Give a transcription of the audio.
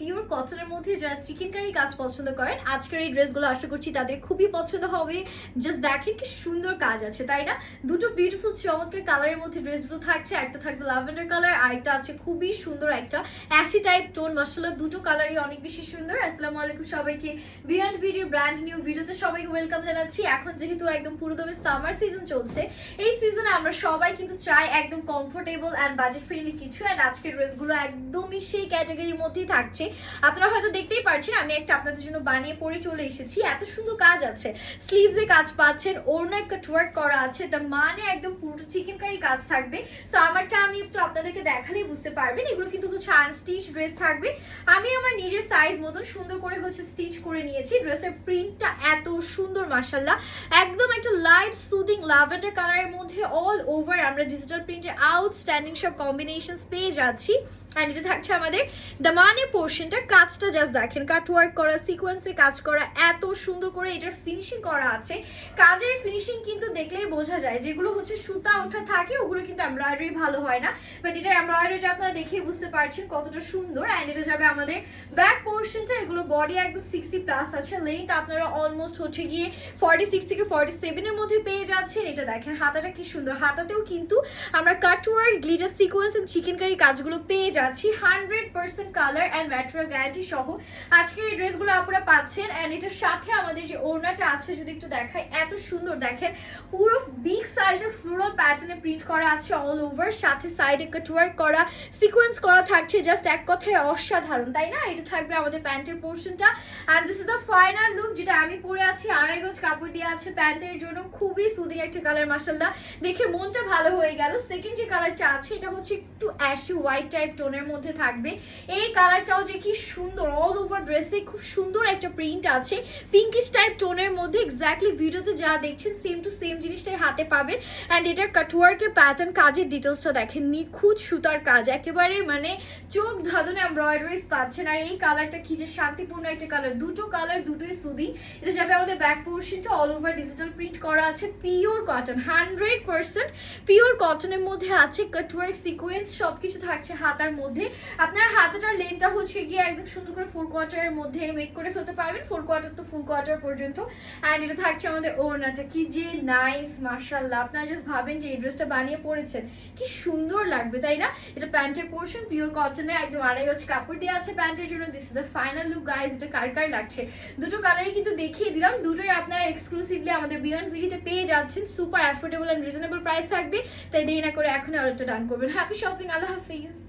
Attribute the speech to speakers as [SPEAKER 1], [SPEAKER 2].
[SPEAKER 1] Pure কটনের মধ্যে যারা চিকেন কারি কাজ পছন্দ করেন, আজকের এই ড্রেসগুলো আশা করছি তাদের খুবই পছন্দ হবে। জাস্ট দেখেন কি সুন্দর কাজ আছে, তাই না? দুটো বিউটিফুল চমৎকার কালারের মধ্যে ড্রেসগুলো থাকছে, একটা থাকবে ল্যাভেন্ডার কালার আর একটা আছে খুবই সুন্দর একটা অ্যাসি টাইপ টোন মশলা দুটো কালারই অনেক বেশি সুন্দর। আসসালামু আলাইকুম সবাইকে। বিয়ন্ড ভিডিও ব্র্যান্ড নিউ ভিডিওতে সবাইকে ওয়েলকাম জানাচ্ছি। এখন যেহেতু একদম পুরোদমে সামার সিজন চলছে, এই সিজনে আমরা সবাই কিন্তু চাই একদম কমফোর্টেবল অ্যান্ড বাজেট ফ্রেন্ডলি কিছু অ্যান্ড আজকের ড্রেসগুলো একদমই সেই ক্যাটাগরির মধ্যেই থাকছে। আপনারা হয়তো দেখতেই পারছেন, আমি একটা আপনাদের জন্য বানিয়ে পরে চলে এসেছি। এত সুন্দর কাজ আছে। স্লিভসে কাজ পাচ্ছেন, ওড়না একটা ওয়ার্ক করা আছে দ্য মানে একদম পুরো চিকেন কারি কাজ থাকবে। সো আমারটা আমি একটু আপনাদেরকে দেখালেই বুঝতে পারবেন, এগুলো কিন্তু হচ্ছে আনস্টিচ ড্রেস থাকবে। আমি আমার নিজের সাইজ মতন সুন্দর করে হচ্ছে স্টিচ করে নিয়েছি ড্রেসের প্রিন্টটা এত সুন্দর মাসাল্লাহ একদম একটা লাইট সুদিং ল্যাভেন্ডার কালারের মধ্যে অল ওভার আমরা ডিজিটাল প্রিন্টে আউটস্ট্যান্ডিং সব কম্বিনেশনস পেয়ে যাচ্ছি। অ্যান্ড এটা থাকছে আমাদের দামানে পোর্শনটা কাজটা জাস্ট দেখেন কাট ওয়ার্ক করা সিকোয়েন্সে কাজ করা, এত সুন্দর করে এটার ফিনিশিং করা আছে। কাজের ফিনিশিং কিন্তু দেখলেই বোঝা যায়, যেগুলো হচ্ছে সুতা ওঠা থাকে, ওগুলো কিন্তু এমব্রয়ডারি ভালো হয় না। বাট এটার এমব্রয়ডারিটা আপনারা দেখেই বুঝতে পারছেন কতটা সুন্দর। অ্যান্ড এটা যাবে আমাদের ব্যাক পোর্শনটা এগুলো বডি একদম সিক্সটি প্লাস আছে। লেন্থ আপনারা অলমোস্ট হচ্ছে গিয়ে ফর্টি সিক্স থেকে ফর্টি সেভেনের মধ্যে পেয়ে যাচ্ছেন। এটা দেখেন, হাতাটা কি সুন্দর। হাতাতেও কিন্তু আমরা cut work glitter sequence chikankari কাজগুলো পেয়ে যাচ্ছি hundred percent colour and material guarantee সহ। আজকের এই ড্রেসগুলো আপনারা পাচ্ছেন অ্যান্ড এটার সাথে আমাদের যে ওড়নাটা আছে, যদি একটু দেখাই, এত সুন্দর দেখেন। পুরো বিগ সাইজের ফ্লোরাল প্যাটার্নে প্রিন্ট করা আছে অল ওভার সাথে সাইডে কাটওয়ার্ক করা সিকোয়েন্স করা থাকছে জাস্ট এক কথায় অসাধারণ, তাই না? এটা থাকবে আমাদের প্যান্টের পোর্শনটা and this is the final look যেটা আমি পরে আছি, আড়াই গজ কাপড় দিয়ে আছে প্যান্টের জন্য, খুবই সুদিং একটা কালার মাসাল্লাহ দেখে মনটা ভালো হয়ে গেল। সেকেন্ড যে কালারটা আছে, এটা হচ্ছে একটু অ্যাশি হোয়াইট টাইপ টোনের মধ্যে থাকবে। এই কালারটাও যে কি সুন্দর অল ওভার ড্রেসে খুব সুন্দর একটা প্রিন্ট আছে। পিঙ্কিশ টাইপ টোনের মধ্যে এক্স্যাক্টলি ভিডিওতে যা দেখছেন সেম টু সেম জিনিসটাই হাতে পাবেন। অ্যান্ড এটার কাটওয়ার্কের প্যাটার্ন কাজের ডিটেলসটা দেখেন, নিখুঁত সুতার কাজ, একেবারে মানে চোখ ধাঁধনে এমব্রয়ডারিজ পাচ্ছেন। আর এই কালারটা কি যে শান্তিপূর্ণ একটা কালার দুটো কালার দুটোই সুদি এটা যাবে আমাদের ব্যাক পোর্শনটা অল ওভার ডিজিটাল প্রিন্ট করা আছে পিওর কটন হান্ড্রেড পিওর কটনের মধ্যে আছে কাটওয়ার্ক সিকোয়েন্স সবকিছু থাকছে হাতার মধ্যে আপনার হাতাটার লেনটা হচ্ছে গিয়ে একদম সুন্দর করে ফোর কোয়ার্টারের মধ্যে মেক করে ফেলতে পারবেন। ফোর কোয়ার্টার তো ফুল কোয়ার্টার পর্যন্ত। অ্যান্ড এটা থাকছে আমাদের ওড়নাটা। কি যে নাইস মার্শাল্লাহ আপনারা জাস্ট ভাবেন যে এই ড্রেসটা বানিয়ে পড়েছেন কি সুন্দর লাগবে, তাই না? এটা প্যান্টের পোর্শন পিওর কটনের একদম আড়াই গজ কাপড় দেওয়া আছে প্যান্টের জন্য। This is the final look guys এটা কার কার লাগছে? দুটো কালারই কিন্তু দেখিয়ে দিলাম। দুটোই আপনারা এক্সক্লুসিভলি আমাদের বিয়ন্ড ভিডিতে পেয়ে যাচ্ছেন। Super affordable and reasonable price থাকবে। তাই দেরি না করে এখন একটা ডান করবেন। হ্যাপি শপিং আল্লাহ হাফিজ।